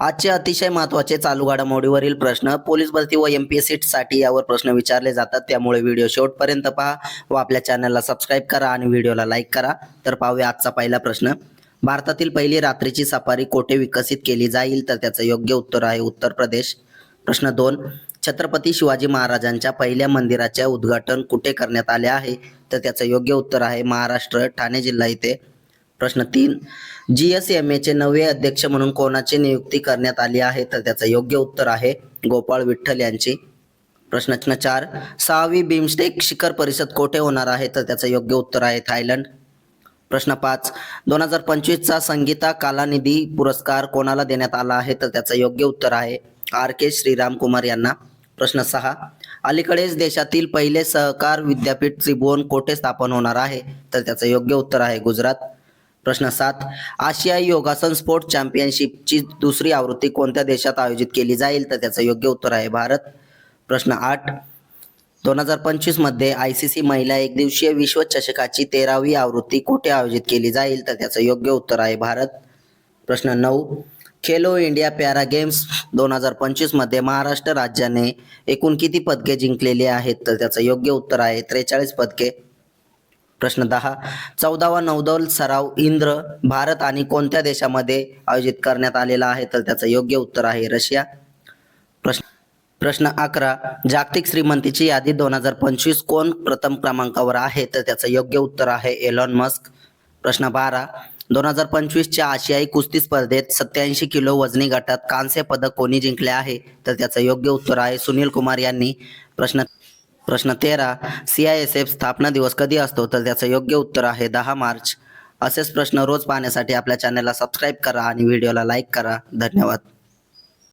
आजचे अतिशय महत्त्वाचे चालू घडामोडीवरील प्रश्न पोलीस भरती व एम पी एससाठी यावर प्रश्न विचारले जातात. त्यामुळे व्हिडिओ शेवटपर्यंत पहा व आपल्या चॅनलला सबस्क्राईब करा आणि व्हिडिओला लाईक करा. तर पाहूया आजचा पहिला प्रश्न. भारतातील पहिली रात्रीची सफारी कोठे विकसित केली जाईल? तर त्याचं योग्य उत्तर आहे उत्तर प्रदेश. प्रश्न दोन. छत्रपती शिवाजी महाराजांच्या पहिल्या मंदिराचे उद्घाटन कुठे करण्यात आले आहे? तर त्याचं योग्य उत्तर आहे महाराष्ट्र ठाणे जिल्हा इथे. प्रश्न तीन जी एस एम एचे नवे अध्यक्ष म्हणून कोणाची नियुक्ती करण्यात आली आहे? तर त्याचं योग्य उत्तर आहे गोपाळ विठ्ठल यांची. प्रश्न चार सहावी बिमस्टेक शिखर परिषद कोठे होणार आहे? तर त्याचं योग्य उत्तर आहे थायलंड. प्रश्न पाच दोन हजार पंचवीसचा संगीता कालानिधी पुरस्कार कोणाला देण्यात आला आहे? तर त्याचं योग्य उत्तर आहे आर के श्रीराम कुमार यांना. प्रश्न सहा अलीकडेच देशातील पहिले सहकार विद्यापीठ त्रिभुवन कोठे स्थापन होणार आहे? तर त्याचं योग्य उत्तर आहे गुजरात. प्रश्न सात. आशियाई योगासन स्पोर्ट चॅम्पियनशिपची दुसरी आवृत्ती कोणत्या देशात आयोजित केली जाईल? तर त्याचं योग्य उत्तर आहे भारत. प्रश्न आठ. दोन हजार पंचवीसमध्ये आय सी सी महिला एकदिवसीय विश्वचषकाची तेरावी आवृत्ती कुठे आयोजित केली जाईल? तर त्याचं योग्य उत्तर आहे भारत. प्रश्न नऊ. खेलो इंडिया पॅरा गेम्स दोन हजार पंचवीसमध्ये महाराष्ट्र राज्याने एकूण किती पदके जिंकलेली आहेत? तर त्याचं योग्य उत्तर आहे त्रेचाळीस पदके. प्रश्न दहा. चौदावा नौदल सराव इंद्र भारत आणि कोणत्या देशामध्ये आयोजित करण्यात आलेला आहे? तर त्याचं योग्य उत्तर आहे रशिया. प्रश्न प्रश्न अकरा. जागतिक श्रीमंतीची यादी दोन हजार पंचवीस कोण प्रथम क्रमांकावर आहे? तर त्याचं योग्य उत्तर आहे एलॉन मस्क. प्रश्न बारा. दोन हजार पंचवीसच्या आशियाई कुस्ती स्पर्धेत सत्याऐंशी किलो वजनी गटात कांस्य पदक कोणी जिंकले आहे? तर त्याचं योग्य उत्तर आहे सुनील कुमार यांनी. प्रश्न प्रश्न तेरा सी आय एस एफ स्थापना दिवस कधी असतो? तर त्याचं योग्य उत्तर आहे दहा मार्च. असेच प्रश्न रोज पाहण्यासाठी आपल्या चॅनलला सबस्क्राईब करा आणि व्हिडिओला लाईक करा. धन्यवाद.